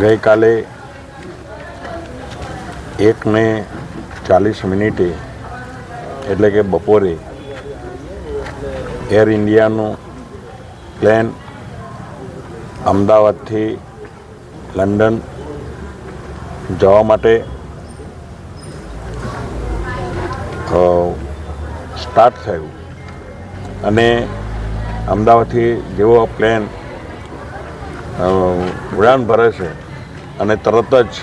ગઈકાલે એકને ચાલીસ મિનિટે, એટલે કે બપોરે, એર ઇન્ડિયાનું પ્લેન અમદાવાદથી લંડન જવા માટે સ્ટાર્ટ થયું. અને અમદાવાદથી જેવો પ્લેન ઉડાન ભરે છે અને તરત જ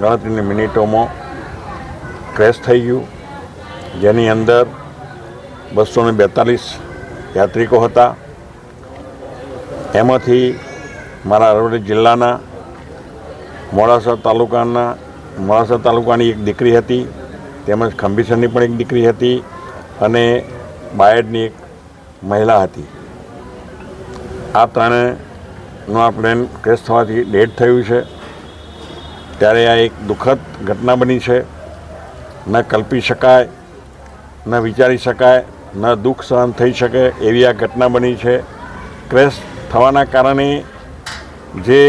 ગણતરીની મિનિટોમાં ક્રેશ થઈ ગયું. જેની અંદર બસો ને બેતાલીસ યાત્રિકો હતા. એમાંથી મારા અરવલ્લી જિલ્લાના, મોડાસા તાલુકાના, મોડાસા તાલુકાની એક દીકરી હતી, તેમજ ખંભીસરની પણ એક દીકરી હતી અને બાયડની એક મહિલા હતી. આ ત્રણેનું આ પ્લેન ક્રેશ થવાથી ડેડ થયું છે. ત્યારે આ એક દુઃખદ ઘટના બની છે. ન કલ્પી શકાય, ન વિચારી શકાય, ન દુઃખ સહન થઈ શકે એવી આ ઘટના બની છે. ક્રેશ થવાના કારણે જે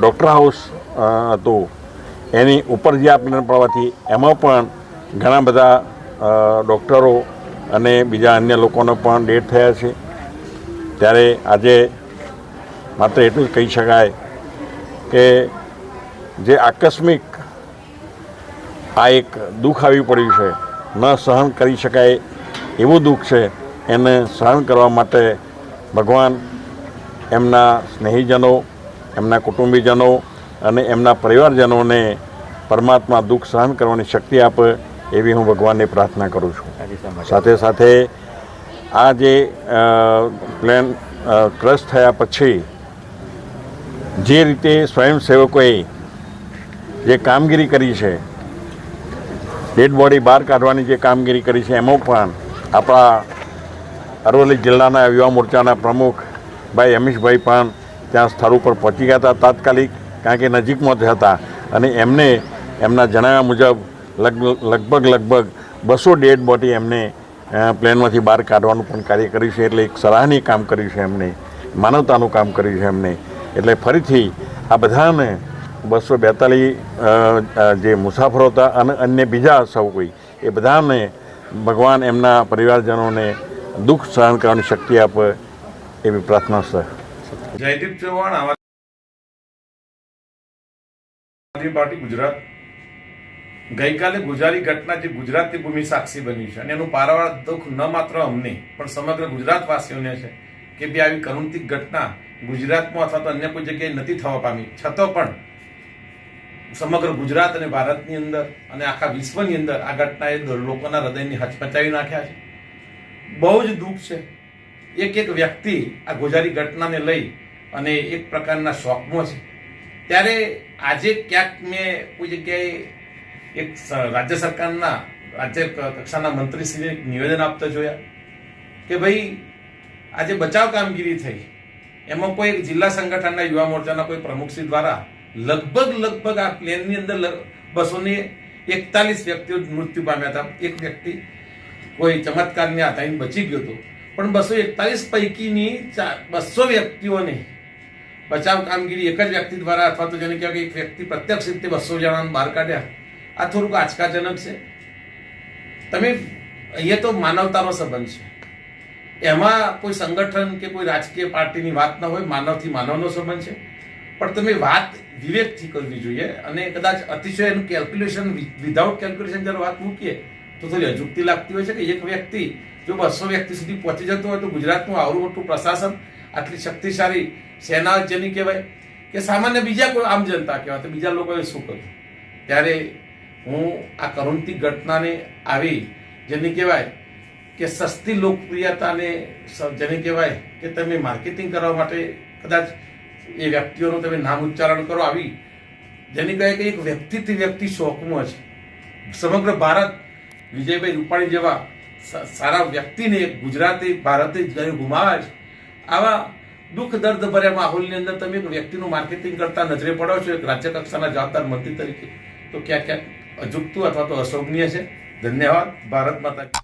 ડૉક્ટર હાઉસ હતું, એની ઉપર જે આપને પડવાથી એમાં પણ ઘણા બધા ડૉક્ટરો અને બીજા અન્ય લોકોનો પણ ડેટ થયા છે. ત્યારે આજે માત્ર એટલું જ કહી શકાય કે જે આકસ્મિક આ એક દુઃખ આવી પડ્યું છે ન સહન કરી શકાય એવું દુઃખ છે એને સહન કરવા માટે ભગવાન એમના સ્નેહીજનો એમના કુટુંબીજનો અને એમના પરિવારજનોને પરમાત્મા દુઃખ સહન કરવાની શક્તિ આપે એવી હું ભગવાનને પ્રાર્થના કરું છું. સાથે સાથે આ જે પ્લેન ક્રશ થયા પછી જે રીતે સ્વયંસેવકોએ જે કામગીરી કરી છે, ડેડ બોડી બહાર કાઢવાની જે કામગીરી કરી છે, એમાં પણ આપણા અરવલ્લી જિલ્લાના યુવા મોરચાના પ્રમુખ ભાઈ અમીશભાઈ પણ ત્યાં સ્થળ ઉપર પહોંચી ગયા હતા તાત્કાલિક, કારણ કે નજીકમાં જ હતા. અને એમને, એમના જણાવ્યા મુજબ લગ- લગભગ લગભગ બસો ડેડ બોડી એમને પ્લેનમાંથી બહાર કાઢવાનું પણ કાર્ય કર્યું છે, એટલે એક સરાહનીય કામ કર્યું છે એમને, માનવતાનું કામ કર્યું છે એમને. એટલે ફરીથી આ બધાને બસો બેતાલીસ જે મુસાફરો હતા અને અન્ય બીજા સૌ કોઈ, એ બધાને ભગવાન એમના પરિવારજનોને દુઃખ સહન કરવાની શક્તિ આપે એવી પ્રાર્થના છે. જયદીપ ચૌહાણ આમ પાર્ટી ગુજરાત. ગઈકાલે ગુજરાતી ઘટના જે ગુજરાતની ભૂમિ સાક્ષી બની છે અને એનું પારાવાર દુઃખ ન માત્ર અમને, પણ સમગ્ર ગુજરાતવાસીઓને છે કે ભાઈ આવી કરુણતિક ઘટના ગુજરાતમાં અથવા તો અન્ય કોઈ જગ્યાએ નથી થવા પામી. છતાં પણ સમગ્ર ગુજરાત અને ભારતની અંદર અને આખા વિશ્વની અંદર આ ઘટનાએ લોકોના હૃદયની હચમચાવી નાખ્યા છે. બહુ જ દુઃખ છે. એક એક વ્યક્તિ આ ગોજારી ઘટનાને લઈ અને એક પ્રકારના શોખમાં છે. ત્યારે આજે ક્યાંક મેં કોઈ જગ્યાએ એક રાજ્ય સરકારના, રાજ્ય કક્ષાના મંત્રીશ્રીને નિવેદન આપતા જોયા કે ભાઈ આજે બચાવ કામગીરી થઈ. એમાં કોઈ જિલ્લા સંગઠનના યુવા મોરચાના કોઈ પ્રમુખશ્રી દ્વારા લગભગ લગભગ આ પ્લેનની અંદર બસો ને એકતાલીસ વ્યક્તિઓ મૃત્યુ પામ્યા હતા. એક વ્યક્તિ કોઈ ચમત્કારની આધારીને બચી ગયો હતો. પણ બસો એકતાલીસ પૈકીની બસો વ્યક્તિઓને બચાવ કામગીરી એક જ વ્યક્તિ દ્વારા અથવા તો જેને કહેવાય કે એક વ્યક્તિ પ્રત્યક્ષ રીતે બસો જણાને બહાર કાઢ્યા. આ થોડુંક આંચકાજનક છે. તમે અહીંયા તો માનવતાનો સંબંધ છે. એમાં કોઈ સંગઠન કે કોઈ રાજકીય પાર્ટીની વાત ન હોય, માનવથી માનવનો સંબંધ છે. પણ તમે વાત વિવેકથી કરવી જોઈએ અને કદાચ અતિશય એનું કેલ્ક્યુલેશન વિધાઉટ કેલ્ક્યુલેશન જ્યારે વાત મૂકીએ, તો થોડી અજુકતી લાગતી હોય છે કે એક વ્યક્તિ જો બસો વ્યક્તિ સુધી પહોંચી જતો હોય તો ગુજરાતનું આવડું મોટું પ્રશાસન, આટલી શક્તિશાળી સેના જેની કહેવાય, કે સામાન્ય બીજા કોઈ આમ જનતા કહેવાય, તો બીજા લોકોએ શું કર્યું? ત્યારે હું આ કરુણતી ઘટનાને આવી, જેની કહેવાય કે સસ્તી લોકપ્રિયતાને જેને કહેવાય કે તમે માર્કેટિંગ કરવા માટે કદાચ એ વ્યક્તિઓનું તમે નામ ઉચ્ચારણ કરો આવી. જેની કહે કે એક વ્યક્તિથી વ્યક્તિ શોકમાં છે. સમગ્ર ભારત વિજયભાઈ રૂપાણી જેવા સારા વ્યક્તિને ગુજરાતે, ભારતે ગુમાવ્યા છે. આવા દુઃખ દર્દ ભર્યા માહોલની અંદર તમે એક વ્યક્તિનું માર્કેટિંગ કરતા નજરે પડો છો, એક રાજ્ય કક્ષાના જવાબદાર મંત્રી તરીકે. તો ક્યાંક ક્યાંક અજુકતું અથવા તો અશોભનીય છે? ધન્યવાદ. ભારત માતા.